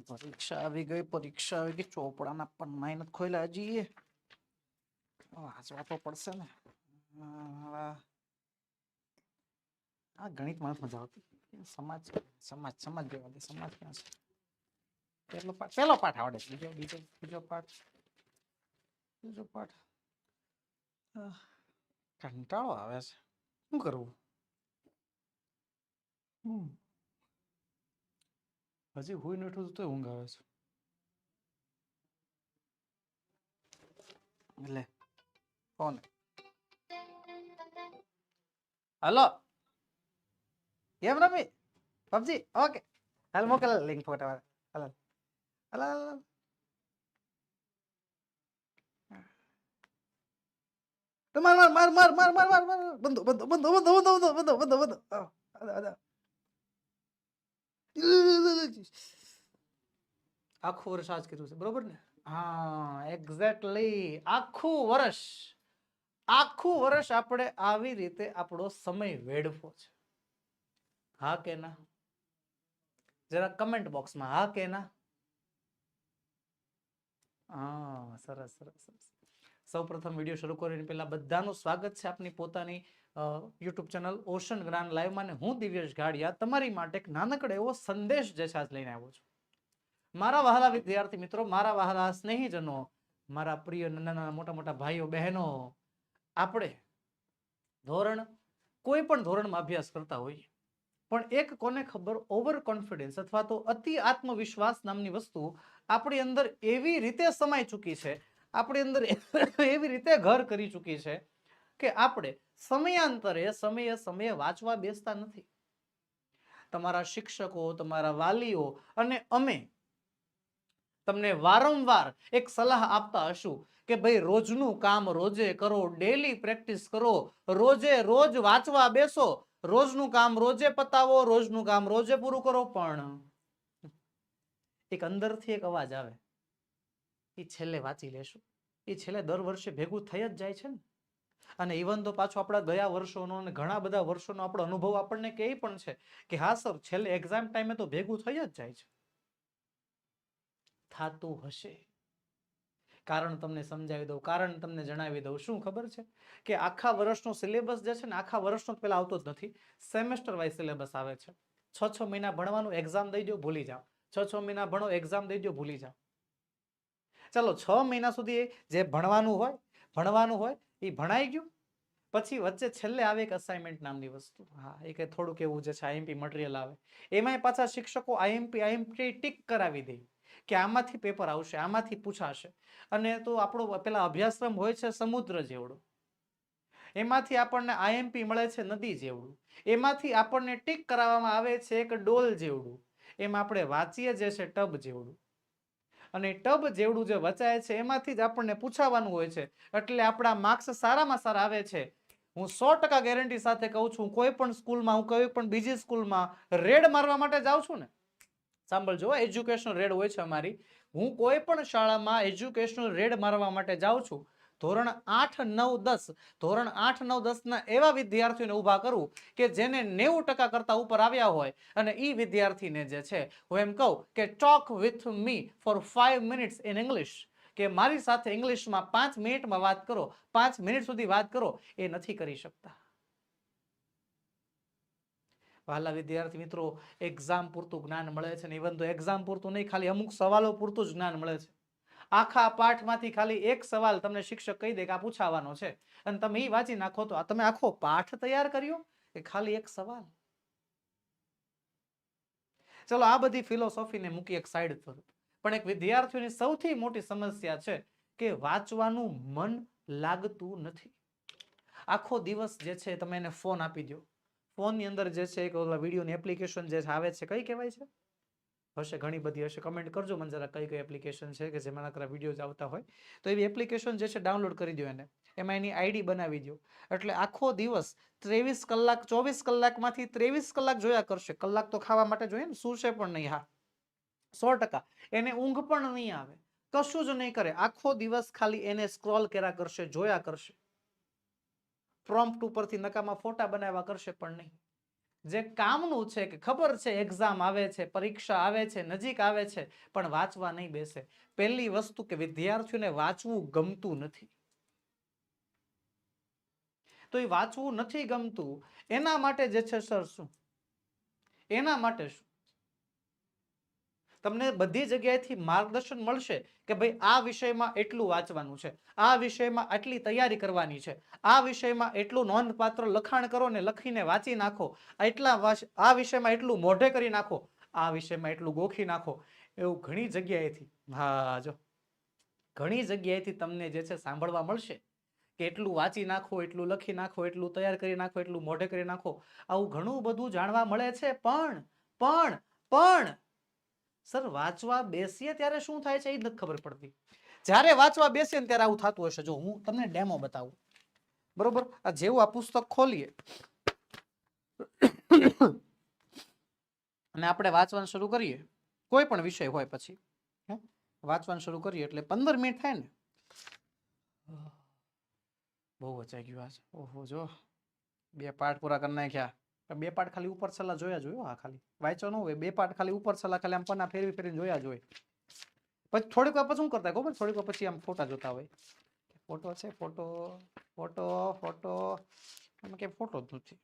પરીક્ષા આવી ગઈ, પરીક્ષા આવી ગઈ. ચોપડાના પન્નાય નથી ખોલ્યા હજી. વાંચવા તો પડશે ને. આ ગણિત મને મજા આવતી. સમાજ સમાજ સમાજ જેવા સમાજ ક્યાં છે. પહેલો પાઠ પહેલો પાઠ આવડે છે. બીજો બીજો બીજો પાઠ બીજો પાઠ. કંટાળો આવે છે. શું કરવું? હમ. હજી હુઈ નથી તો ઊંઘ આવે છે લે ફોન હલો એમ રમી પબજી ઓકે હાલ મોકલ લિંક ફોટા વાળા હલો હલો. માર માર માર માર માર માર બંધો બંધો બંધો બંધો બંધો બંધો બંધો બંધો બંધો. આખું વર્ષ આજ કર્યું છે, બરોબર ને? હા એક્ઝેક્ટલી આખું વર્ષ આખું વર્ષ આપણે આવી રીતે આપણો સમય વેડફો છે. હા કે ના? જરા કમેન્ટ બોક્સમાં હા કે ના? હા, સરસ સરસ સરસ. સૌ પ્રથમ વીડિયો શરૂ કરીને પહેલા બધાનું સ્વાગત છે આપની પોતાની યુટ્યુબ ચેનલ ઓશન જ્ઞાન લાઈવમાં અને હું દિવ્યેશ ગાડિયા તમારી માટે એક નાનકડો એવો સંદેશ જે છે આજ લઈને આવ્યો છું. મારા વહાલા વિદ્યાર્થી મિત્રો, મારા વહાલા સ્નેહીજનો, મારા પ્રિય નાના નાના મોટા મોટા ભાઈઓ, બહેનો, આપણે ધોરણ, કોઈ પણ ધોરણમાં અભ્યાસ કરતા હોઈએ, પણ એક કોને ખબર ઓવર કોન્ફિડન્સ અથવા તો અતિ આત્મવિશ્વાસ નામની વસ્તુ આપણી અંદર એવી રીતે સમાઈ ચૂકી છે, આપણી અંદર એવી રીતે ઘર કરી ચૂકી છે કે આપણે સમયાંતરે સમયે સમયે વાંચવા બેસતા નથી. તમારા શિક્ષકો, તમારા વાલીઓ અને અમે તમને વારંવાર એક સલાહ આપતા હશું કે ભાઈ રોજનું કામ રોજે કરો ડેલી પ્રેક્ટિસ કરો, રોજે રોજ વાંચવા બેસો, રોજનું કામ રોજે પતાવો, રોજનું કામ રોજે પૂરું કરો. પણ એક અંદરથી એક અવાજ આવે. એ છેલ્લે વાંચી લેશું. એ છેલ્લે દર વર્ષે ભેગું થઈ જ જાય છે ને. અને ઇવન તો પાછો આપણા ગયા વર્ષોનો અને ઘણા બધા વર્ષોનો આપણો અનુભવ આપણને કહે પણ છે કે, હા સર, છેલ્લે એક્ઝામ ટાઈમે તો ભેગું થઈ જ જાય છે. થાતું હશે. કારણ તમને સમજાવી દઉં, કારણ તમને જણાવી દઉં. શું ખબર છે? કે આખા વર્ષનો સિલેબસ જે છે ને, આખા વર્ષનો પેલા આવતો જ નથી. સેમેસ્ટર વાઇઝ સિલેબસ આવે છે. છ છ મહિના ભણવાનું એક્ઝામ દઈ દો ભૂલી જાઓ. છ છ મહિના ભણો એક્ઝામ દઈ દો ભૂલી જાઓ. ચાલો, છ મહિના સુધી જે ભણવાનું હોય ભણવાનું હોય એ ભણાઈ ગયું. પછી વચ્ચે છેલ્લે આવે એક અસાઇનમેન્ટ નામની વસ્તુ. હા, એ કે થોડુંક એવું જે છે આઈએમપી મટીરિયલ આવે. એમાંય પાછા શિક્ષકો આઈએમપી આઈએમપી ટીક કરાવી દે કે આમાંથી પેપર આવશે, આમાંથી પૂછાશે. અને તો આપણો પેલા અભ્યાસક્રમ હોય છે સમુદ્ર જેવડો. એમાંથી આપણને આઈએમપી મળે છે નદી જેવડું. એમાંથી આપણને ટીક કરાવવામાં આવે છે એક ડોલ જેવડું. એમ આપણે વાંચીએ જે છે ટબ જેવડું. અને ટબ જેવડું જે વચાય છે, એમાંથી જ આપણને પૂછાવાનું હોય છે. એટલે આપણા માર્ક્સ સારામાં સારા આવે છે. હું સો ટકા ગેરંટી સાથે કહું છું, કોઈ પણ સ્કૂલમાં, હું કોઈ પણ બીજી સ્કૂલમાં રેડ મારવા માટે જાઉં છું ને? સાંભળજો એજ્યુકેશનલ રેડ હોય છે અમારી. હું કોઈ પણ શાળામાં એજ્યુકેશનલ રેડ મારવા માટે જાઉં છું ધોરણ આઠ નવ દસ, ધોરણ આઠ નવ દસના એવા વિદ્યાર્થીઓને ઊભા કરું કે જેને નેવું ટકા કરતા ઉપર આવ્યા હોય અને એ વિદ્યાર્થીને જે છે, હું એમ કહું કે talk with me four five minutes in English કે મારી સાથે ઇંગ્લિશમાં પાંચ મિનિટમાં વાત કરો, પાંચ મિનિટ સુધી વાત કરો, એ નથી કરી શકતા. વહાલા વિદ્યાર્થી મિત્રો એક્ઝામ પૂરતું જ્ઞાન મળે છે ને ઇવન તો એક્ઝામ પૂરતું નહીં, ખાલી અમુક સવાલો પૂરતું જ જ્ઞાન મળે છે. આખા પાઠમાંથી ખાલી એક સવાલ તમને શિક્ષક કહી દે કે આ પૂછાવાનો છે. અને તમે એ વાંચી નાખો તો તમે આખો પાઠ તૈયાર કર્યો કે ખાલી એક સવાલ? ચલો, આ બધી ફિલોસોફીને મૂકી એક સાઈડ પર. પણ એક વિદ્યાર્થીઓની સૌથી મોટી સમસ્યા છે કે વાંચવાનું મન લાગતું નથી. આખો દિવસ જે છે તમે એને ફોન આપી દો ફોનની અંદર જે છે એક ઓલા વિડીયોની એપ્લિકેશન જે આવે છે, કઈ કહેવાય છે? હશે, ઘણી બધી હશે. કમેન્ટ કરજો, મને જરા કઈ કઈ એપ્લિકેશન છે કે જેમાં નકરા વિડીયોઝ આવતા હોય. તો એવી એપ્લિકેશન જે છે ડાઉનલોડ કરી દો એને. એમાં એની આઈડી બનાવી દો એટલે આખો દિવસ ત્રેવીસ કલાક, ચોવીસ કલાકમાંથી ત્રેવીસ કલાક જોયા કરશે. કલાક તો ખાવા માટે જોઈએ ને સુશે પણ નહીં? હા. સો ટકા. એને ઊંઘ પણ નહીં આવે. કશું જ નહીં કરે. આખો દિવસ ખાલી એને સ્ક્રોલ કર્યા કરશે, જોયા કરશે. પ્રોમ્પ્ટ ઉપરથી નકામા ફોટા બનાવ્યા કરશે પણ નહીં. જે કામનું છે કે ખબર છે એક્ઝામ આવે છે, પરીક્ષા આવે છે, નજીક આવે છે, પણ વાંચવા નહીં બેસે. પહેલી વસ્તુ કે વિદ્યાર્થીઓને વાંચવું ગમતું નથી. તો એ વાંચવું નથી ગમતું, એના માટે જે છે સર શું? એના માટે શું? તમને બધી જગ્યાએથી માર્ગદર્શન મળશે કે ભાઈ આ વિષયમાં એટલું વાંચવાનું છે, આ વિષયમાં આટલી તૈયારી કરવાની છે, આ વિષયમાં એટલું નોંધપાત્ર લખાણ કરો ને લખીને વાંચી નાખો એટલા આ વિષયમાં એટલું મોઢે કરી નાખો, આ વિષયમાં એટલું ગોખી નાખો, એવું ઘણી જગ્યાએથી, હા, જો. ઘણી જગ્યાએથી તમને જે છે સાંભળવા મળશે કે એટલું વાંચી નાખો, એટલું લખી નાખો, એટલું તૈયાર કરી નાખો, એટલું મોઢે કરી નાખો, આવું ઘણું બધું જાણવા મળે છે, પણ પણ પણ સર, વાંચવા બેસીએ ત્યારે શું થાય છે એ નથી ખબર પડતી. જ્યારે વાંચવા બેસીએ ને ત્યારે આવું થતું હશે. જો, હું તમને ડેમો બતાવું. બરોબર? આ જેવું આ પુસ્તક ખોલીએ. અને આપણે વાંચવાનું શરૂ કરીએ. કોઈ પણ વિષય હોય પછી? વાંચવાનું શરૂ કરીએ એટલે પંદર મિનિટ થાય ને. બહુ વચાઈ ગયું આજે ઓહો, જો. બે પાઠ પૂરા કરી નાખ્યા. બે પાઠ ખાલી ઉપર છેલ્લા જોયા જોયો હા ખાલી. વાંચો ન હોય, બે પાઠ ખાલી ઉપર છેલ્લા ખાલી આમ પન્ના ફેરવી ફેરવીને જોયા જ પછી થોડીક વાર પછી શું કરતા ખબર? થોડીક વાર પછી આમ ફોટા જોતા હોય. ફોટો છે, ફોટો ફોટો ફોટો. એમાં કે ફોટો જ નથી.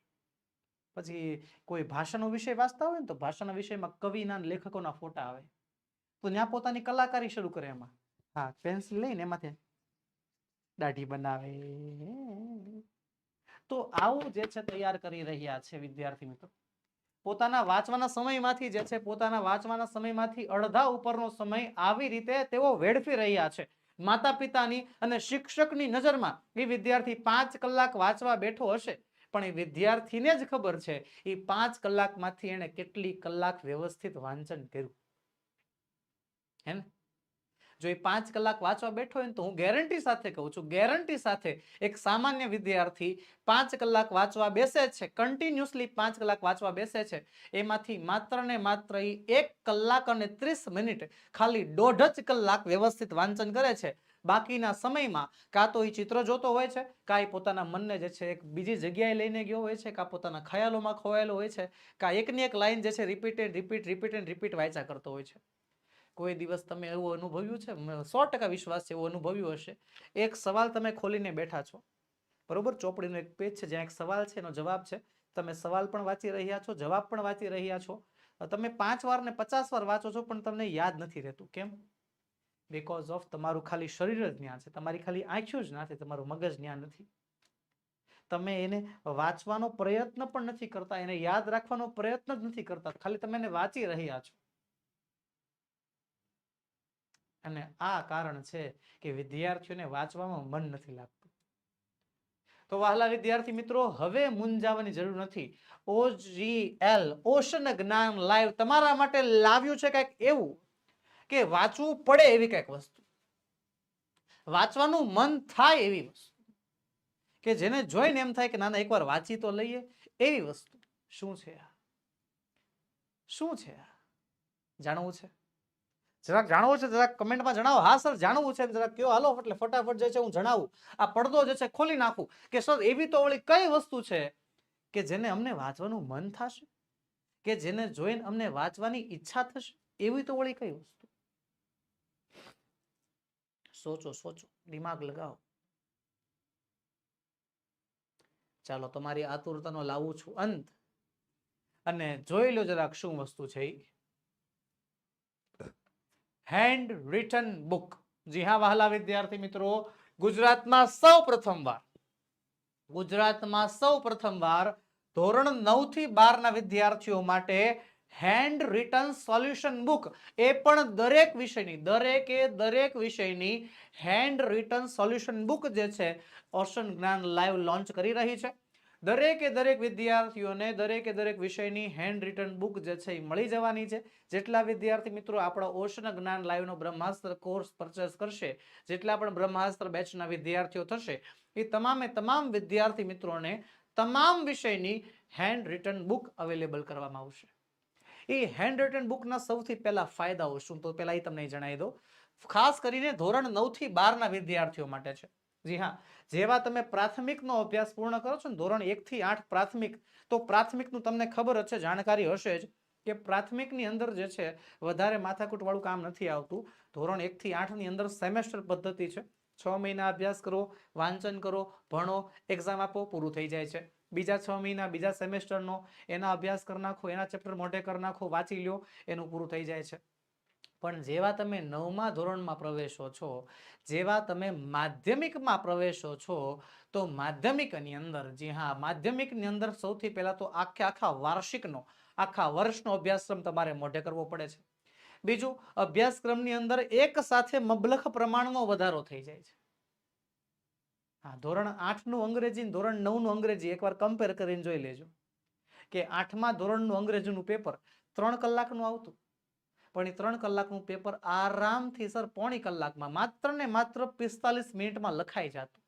પછી કોઈ ભાષાનો વિષય વાંચતા હોય ને તો ભાષાના વિષયમાં કવિના લેખકોના ફોટા આવે. તો ત્યાં પોતાની કલાકારી શરૂ કરે એમાં. હા, પેન્સિલ લઈને એમાંથી દાઢી બનાવે. તો આવું જે છે તૈયાર કરી રહ્યા છે વિદ્યાર્થી મિત્રો. પોતાના વાંચવાના સમયમાંથી જે છે, પોતાના વાંચવાના સમયમાંથી અડધા ઉપરનો સમય આવી રીતે તેઓ વેડફી રહ્યા છે. માતા પિતાની અને શિક્ષકની નજરમાં એ વિદ્યાર્થી પાંચ કલાક વાંચવા બેઠો હશે. પણ એ વિદ્યાર્થીને જ ખબર છે, એ પાંચ કલાકમાંથી એને કેટલી કલાક વ્યવસ્થિત વાંચન કર્યું. હે ને જો એ પાંચ કલાક વાંચવા બેઠો હોય તો હું ગેરંટી સાથે કહું છું ગેરંટી સાથે એક સામાન્ય વિદ્યાર્થી પાંચ કલાક વાંચવા બેસે છે કન્ટિન્યુઅસલી પાંચ કલાક વાંચવા બેસે છે, એમાંથી માત્ર ને માત્ર એ એક કલાક અને ત્રીસ મિનિટ ખાલી દોઢ જ કલાક વ્યવસ્થિત વાંચન કરે છે. બાકીના સમયમાં કાં તો એ ચિત્ર જોતો હોય છે, કાં એ પોતાના મનને જે છે એક બીજી જગ્યાએ લઈને ગયો હોય છે, કાં પોતાના ખયાલોમાં ખોવાયેલો હોય છે, કાં એકની એક લાઈન જે છે repeated repeat repeat and repeat વાંચા કરતો હોય છે. કોઈ દિવસ તમે એવું અનુભવ્યું છે? સો ટકા વિશ્વાસ છે, એવું અનુભવ્યું હશે. એક સવાલ તમે ખોલીને બેઠા છો. બરોબર? ચોપડીનો એક પેજ છે, જ્યાં એક સવાલ છે, એનો જવાબ છે. તમે સવાલ પણ વાંચી રહ્યા છો, જવાબ પણ વાંચી રહ્યા છો. તમે પાંચ વાર ને પચાસ વાર વાંચો છો, પણ તમને યાદ નથી રહેતું. કેમ? બીકોઝ ઓફ તમારું ખાલી શરીર જ જ્ઞાન છે. તમારી ખાલી આંખ્યું જ નથી, તમારું મગજ જ્ઞાન નથી. તમે એને વાંચવાનો પ્રયત્ન પણ નથી કરતા, એને યાદ રાખવાનો પ્રયત્ન જ નથી કરતા. ખાલી તમે એને વાંચી રહ્યા છો. અને આ કારણ છે કે વિદ્યાર્થીઓને વાંચવામાં મન નથી લાગતું. તો વહાલા વિદ્યાર્થી મિત્રો, હવે મૂંઝાવાની જરૂર નથી. ઓજીએલ ઓશન જ્ઞાન લાઈવ તમારા માટે લાવ્યું છે કંઈક એવું કે વાંચવું પડે એવી કંઈક વસ્તુ. વાંચવાનું મન થાય એવી વસ્તુ. કે જેને જોઈને એમ થાય કે નાના, એકવાર વાંચી તો લઈએ એવી વસ્તુ. શું છે આ? શું છે આ? જાણવું છે? જરાક જાણવું છે, જરાક કમેન્ટમાં જણાવો. હા, સર, જાણવું છે. જરાક કયો. હાલો, એટલે ફટાફટ જે છે હું જણાવું. આ પડદો જે છે, ખોલી નાખું. કે સર, એવી તો વળી કઈ વસ્તુ છે કે જેને અમને વાંચવાનું મન થશે? કે જેને જોઈને અમને વાંચવાની ઈચ્છા થશે? એવી તો વળી કઈ વસ્તુ? સોચો સોચો. દિમાગ લગાવો. ચાલો, તમારી આતુરતાનો લાવું છું. અંત. અને જોઈ લો જરાક શું વસ્તુ છે ઈ. હેન્ડ રિટન બુક જી હા, વહાલા વિદ્યાર્થી મિત્રો, ગુજરાતમાં સૌ પ્રથમવાર ગુજરાતમાં સૌ પ્રથમવાર ધોરણ નવથી બાર ના વિદ્યાર્થીઓ માટે હેન્ડ રિટન સોલ્યુશન બુક એ પણ દરેક વિષયની, દરેકે દરેક વિષયની હેન્ડ રિટન સોલ્યુશન બુક જે છે ઓશન જ્ઞાન લાઈવ લોન્ચ કરી રહી છે. દરેકે દરેક વિદ્યાર્થીઓને દરેકે દરેક વિષયની હેન્ડ રિટન બુક જે છે એ મળી જવાની છે. જેટલા વિદ્યાર્થી મિત્રો આપણા ઓશન જ્ઞાન લાઈવનો બ્રહ્માસ્ત્ર કોર્સ પરચેસ કરશે, જેટલા પણ બ્રહ્માસ્ત્ર બેચના વિદ્યાર્થીઓ થશે, એ તમામે તમામ વિદ્યાર્થી મિત્રોને તમામ વિષયની હેન્ડ રિટર્ન બુક અવેલેબલ કરવામાં આવશે. એ હેન્ડ રિટર્ન બુકના સૌથી પહેલા ફાયદાઓ શું? તો પહેલાં એ તમને જણાવી દો ખાસ કરીને ધોરણ નવથી બારના વિદ્યાર્થીઓ માટે છે. જી હા. જેવા તમે પ્રાથમિકનો અભ્યાસ પૂર્ણ કરો છો ને, ધોરણ એકથી આઠ પ્રાથમિક, તો પ્રાથમિકનું તમને ખબર છે, જાણકારી હશે જ કે પ્રાથમિકની અંદર જે છે, વધારે માથાકૂટવાળું કામ નથી આવતું. ધોરણ એકથી આઠની અંદર સેમેસ્ટર પદ્ધતિ છે. છ મહિના અભ્યાસ કરો, વાંચન કરો, ભણો એક્ઝામ આપો, પૂરું થઈ જાય છે. બીજા છ મહિના, બીજા સેમેસ્ટરનો એના અભ્યાસ કરી નાખો, એના ચેપ્ટર મોઢે કરી નાખો, વાંચી લ્યો, એનું પૂરું થઈ જાય છે. પણ જેવા તમે નવમા ધોરણમાં પ્રવેશો છો, જેવા તમે માધ્યમિકમાં પ્રવેશો છો, તો માધ્યમિકની અંદર, જી હા, માધ્યમિકની અંદર સૌથી પહેલા તો આખે આખા વાર્ષિકનો, આખા વર્ષનો અભ્યાસક્રમ તમારે મોઢે કરવો પડે છે. બીજું, અભ્યાસક્રમની અંદર એક સાથે મબલખ પ્રમાણનો વધારો થઈ જાય છે. હા, ધોરણ આઠનું અંગ્રેજી ધોરણ નવનું અંગ્રેજી એકવાર કમ્પેર કરીને જોઈ લેજો. કે આઠમા ધોરણનું અંગ્રેજીનું પેપર ત્રણ કલાકનું આવતું. પણ એ ત્રણ કલાકનું પેપર આરામથી, સર, પોણી કલાકમાં, માત્ર ને માત્ર પિસ્તાલીસ મિનિટમાં લખાઈ જતું.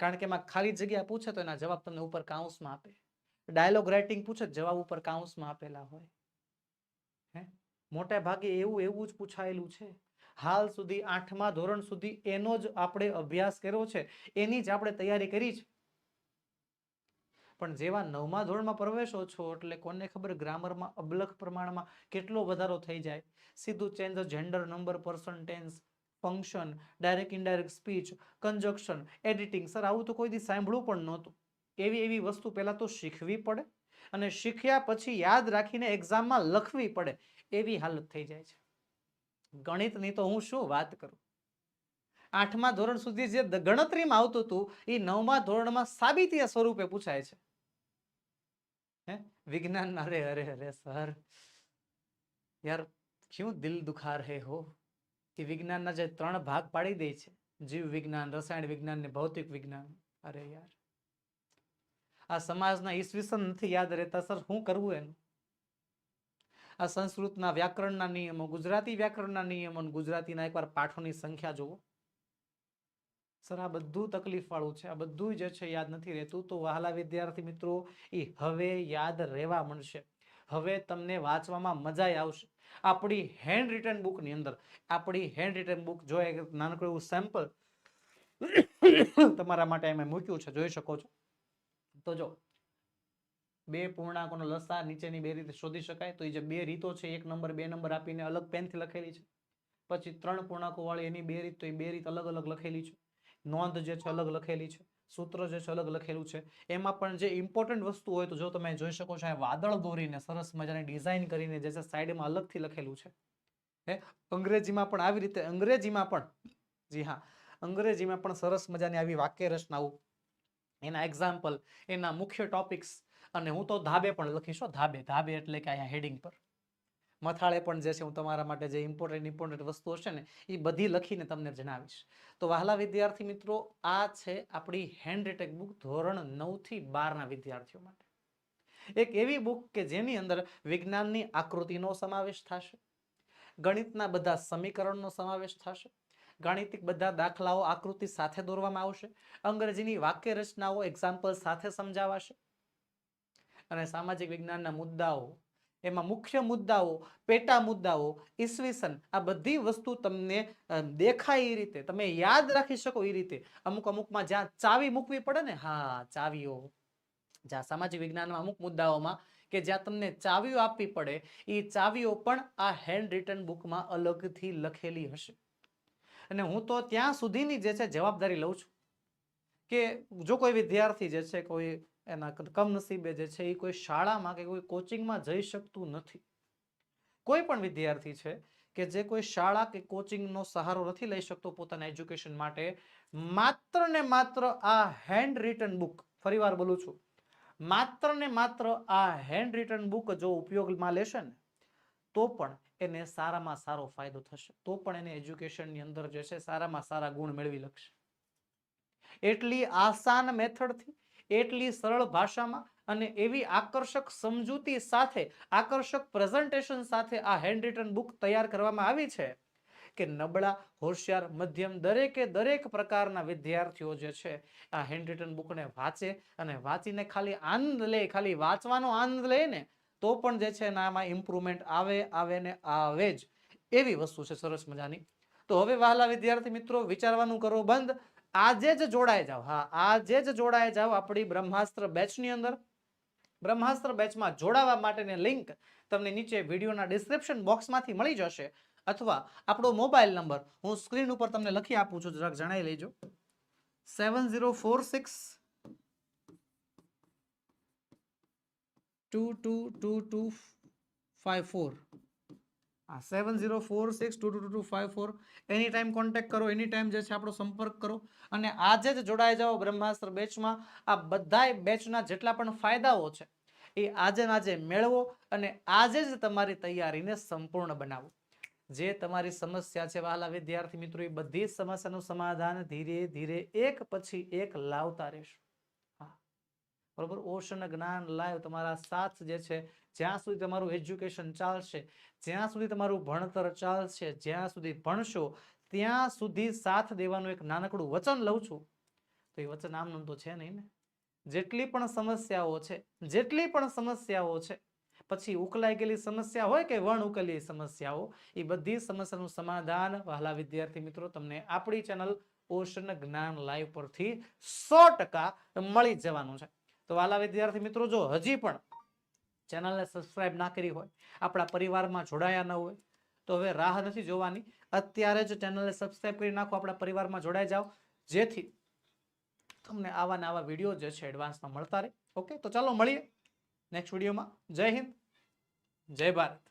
કારણ કે એમાં ખાલી જગ્યા પૂછે તો એના જવાબ તમને ઉપર કાઉન્સમાં આપે. ડાયલોગ રાઇટિંગ પૂછે જવાબ ઉપર કાઉન્સમાં આપેલા હોય. હે? મોટા ભાગે એવું એવું જ પૂછાયેલું છે. હાલ સુધી આઠમા ધોરણ સુધી એનો જ આપણે અભ્યાસ કર્યો છે. એની જ આપણે તૈયારી કરી છે. પણ જેવા નવમા ધોરણમાં પ્રવેશો છો એટલે કોને ખબર ગ્રામરમાં અબલખ પ્રમાણમાં કેટલો વધારો થઈ જાય? સીધું change gender number પર્સન્ટેન્સ function direct indirect speech conjunction editing sir, આવું તો કોઈ દી સાંભળવું પણ નહોતું. એવી એવી વસ્તુ પહેલાં તો શીખવી પડે અને શીખ્યા પછી યાદ રાખીને એક્ઝામમાં લખવી પડે. એવી હાલત થઈ જાય છે. ગણિતની તો હું શું વાત કરું? આઠમા ધોરણ સુધી જે ગણતરીમાં આવતું હતું એ નવમા ધોરણમાં સાબિતીય સ્વરૂપે પૂછાય છે. હે? વિજ્ઞાન અરે અરે અરે, સર. યાર, ક્યું દિલ દુખા રહે હો? કે વિજ્ઞાનના જે ત્રણ ભાગ પાડી દે છે, જીવ વિજ્ઞાન, રસાયણ વિજ્ઞાન ને ભૌતિક વિજ્ઞાન. અરે યાર. આ સમાજના ઈસવીસન નથી યાદ રહેતા, સર, શું કરવું એનું? આ સંસ્કૃતના વ્યાકરણના નિયમો, ગુજરાતી વ્યાકરણના નિયમો ગુજરાતીના એકવાર પાઠોની સંખ્યા જુઓ. સર, આ બધું તકલીફવાળું છે. આ બધું જે છે, યાદ નથી રહેતું. તો વહાલા વિદ્યાર્થી મિત્રો, એ હવે યાદ રહેવા મળશે હવે તમને વાંચવામાં મજા આવશે. આપણી હેન્ડ રિટર્ન બુકની અંદર, આપણી હેન્ડ રિટર્ન બુક જો એક નાનકડું એવું સેમ્પલ તમારા માટે અમે મૂક્યું છે, જોઈ શકો છો. તો જો, બે પૂર્ણાંકોનો લસા નીચેની બે રીતે શોધી શકાય. તો એ જે બે રીતો છે, એક નંબર, બે નંબર આપીને અલગ પેનથી લખેલી છે. પછી ત્રણ પૂર્ણાંકો વાળી એની બે રીત, તો એ બે રીત અલગ અલગ લખેલી છે. નોંધ જે છે અલગ લખેલી છે, સૂત્ર જે છે અલગ લખેલું છે. એમાં પણ જે ઇમ્પોર્ટન્ટ વસ્તુ હોય તો જો તમે જોઈ શકો છો વાદળ દોરીને સરસ મજાની ડિઝાઇન કરીને જે છે સાઈડમાં અલગથી લખેલું છે. હે, અંગ્રેજીમાં પણ આવી રીતે, અંગ્રેજીમાં પણ, જી હા, અંગ્રેજીમાં પણ સરસ મજાની આવી વાક્ય રચનાઓ. એના એક્ઝામ્પલ એના મુખ્ય ટોપિક્સ અને હું તો ધાબે પણ લખીશ ધાબે ધાબે એટલે કે અહીંયા હેડિંગ પર. મથાળે પણ જે છે હું તમારા માટે જે ઇમ્પોર્ટન્ટ ઇમ્પોર્ટન્ટ વસ્તુઓ છે ને, એ બધી લખીને તમને જણાવીશ. તો વહાલા વિદ્યાર્થી મિત્રો, આ છે આપણી હેન્ડ બુક ધોરણ નવથી બારના વિદ્યાર્થીઓ માટે. એક એવી બુક કે જેની અંદર વિજ્ઞાનની આકૃતિનો સમાવેશ થશે, ગણિતના બધા સમીકરણનો સમાવેશ થશે, ગાણિતિક બધા દાખલાઓ આકૃતિ સાથે દોરવામાં આવશે, અંગ્રેજીની વાક્ય રચનાઓ એક્ઝામ્પલ સાથે સમજાવાશે, અને સામાજિક વિજ્ઞાનના મુદ્દાઓ એમાં મુખ્ય મુદ્દાઓ, પેટા મુદ્દાઓ, ઈસવીસન, આ બધી વસ્તુ તમને દેખાય એ રીતે. તમે યાદ રાખી શકો એ રીતે. અમુક અમુકમાં જ્યાં ચાવી મૂકવી પડે ને, હા, ચાવીઓ. જ્યાં સામાજિક વિજ્ઞાનમાં અમુક મુદ્દાઓમાં કે જ્યાં તમને ચાવીઓ આપવી પડે એ ચાવીઓ પણ આ હેન્ડ રિટર્ન બુકમાં અલગથી લખેલી હશે. અને હું તો ત્યાં સુધીની જે છે જવાબદારી લઉં છું. કે જો કોઈ વિદ્યાર્થી જે છે કોઈ એના કમનસીબે જે છે એ કોઈ શાળામાં કે કોઈ કોચિંગમાં જઈ શકતું નથી. કોઈ પણ વિદ્યાર્થી છે કે જે કોઈ શાળા કે કોચિંગનો સહારો નથી લઈ શકતો પોતાના એજ્યુકેશન માટે, માત્ર ને માત્ર આ હેન્ડ રિટર્ન બુક ફરીવાર બોલું છું, માત્ર ને માત્ર આ હેન્ડ રિટર્ન બુક જો ઉપયોગમાં લેશે ને, તો પણ એને સારામાં સારો ફાયદો થશે. તો પણ એને એજ્યુકેશનની અંદર જે છે સારામાં સારા ગુણ મેળવી લખશે. એટલી આસાન મેથડથી એટલી સરળ ભાષામાં અને એવી આકર્ષક સમજૂતી સાથે, આકર્ષક પ્રેઝન્ટેશન સાથે આ હેન્ડ રિટર્ન બુક તૈયાર કરવામાં આવી છે કે નબળા, હોશિયાર, મધ્યમ દરેકે દરેક પ્રકારના વિદ્યાર્થીઓ જે છે, આ હેન્ડ રિટર્ન બુકને વાંચે અને વાંચીને ખાલી આનંદ લે, ખાલી વાંચવાનો આનંદ લે ને, તો પણ જે છે આમાં ઇમ્પ્રુવમેન્ટ આવે આવે ને આવે જ. એવી વસ્તુ છે, સરસ મજાની. તો હવે વહાલા વિદ્યાર્થી મિત્રો, વિચારવાનું કરો બંધ. આજે જ જોડાઈ જાવ હા, આજે જ જોડાઈ જાવ આપણી બ્રહ્માસ્ત્ર બેચની અંદર. બ્રહ્માસ્ત્ર બેચમાં જોડાવા માટેની લિંક તમને નીચે વિડીયોના ડિસ્ક્રિપ્શન બોક્સમાંથી મળી જશે. અથવા આપણો મોબાઈલ નંબર હું સ્ક્રીન ઉપર તમને લખી આપું છું, જરાક જણાવી લેજો. Seven zero four six two two two two five four હા seven zero four six two two two two five four any time contact કરો એની ટાઈમ જે છે આપણો સંપર્ક કરો. અને આજે જ જોડાઈ જાઓ બ્રહ્માસ્ત્ર બેચમાં. આ બધાય બેચના જેટલા પણ ફાયદાઓ છે, એ આજે આજે મેળવો અને આજે જ તમારી તૈયારીને સંપૂર્ણ બનાવો. જે તમારી સમસ્યા છે વહાલા વિદ્યાર્થી મિત્રો, એ બધી જ સમસ્યાનું સમાધાન ધીરે ધીરે એક પછી એક લાવતા રહેશું. બરોબર? ઓશન જ્ઞાન લાઈવ તમારા સાથ જે છે જ્યાં સુધી તમારું એજ્યુકેશન ચાલશે, જ્યાં સુધી તમારું ભણતર ચાલશે, જ્યાં સુધી ભણશો, ત્યાં સુધી સાથ દેવાનું એક નાનકડું વચન લઉં છું. તો એ વચન આમનું તો છે નહીં ને? જેટલી પણ સમસ્યાઓ છે, જેટલી પણ સમસ્યાઓ છે, પછી ઉકલાઈ ગયેલી સમસ્યા હોય કે વણ ઉકેલી સમસ્યાઓ, એ બધી સમસ્યાનું સમાધાન વહાલા વિદ્યાર્થી મિત્રો, તમને આપણી ચેનલ ઓશન જ્ઞાન લાઈવ પરથી સો મળી જવાનું છે. તો વાલા વિદ્યાર્થી મિત્રો, જો હજી પણ ચેનલને સબસ્ક્રાઇબ ના કરી હોય, આપણા પરિવારમાં જોડાયા ન હોય, તો હવે રાહ નથી જોવાની. અત્યારે જ ચેનલને સબસ્ક્રાઇબ કરી નાખો, આપણા પરિવારમાં જોડાઈ જાઓ. જેથી તમને આવા ને આવા વીડિયો જે છે એડવાન્સમાં મળતા રહે. ઓકે? તો ચાલો મળીએ નેક્સ્ટ વિડીયોમાં જય હિન્દ. જય ભારત.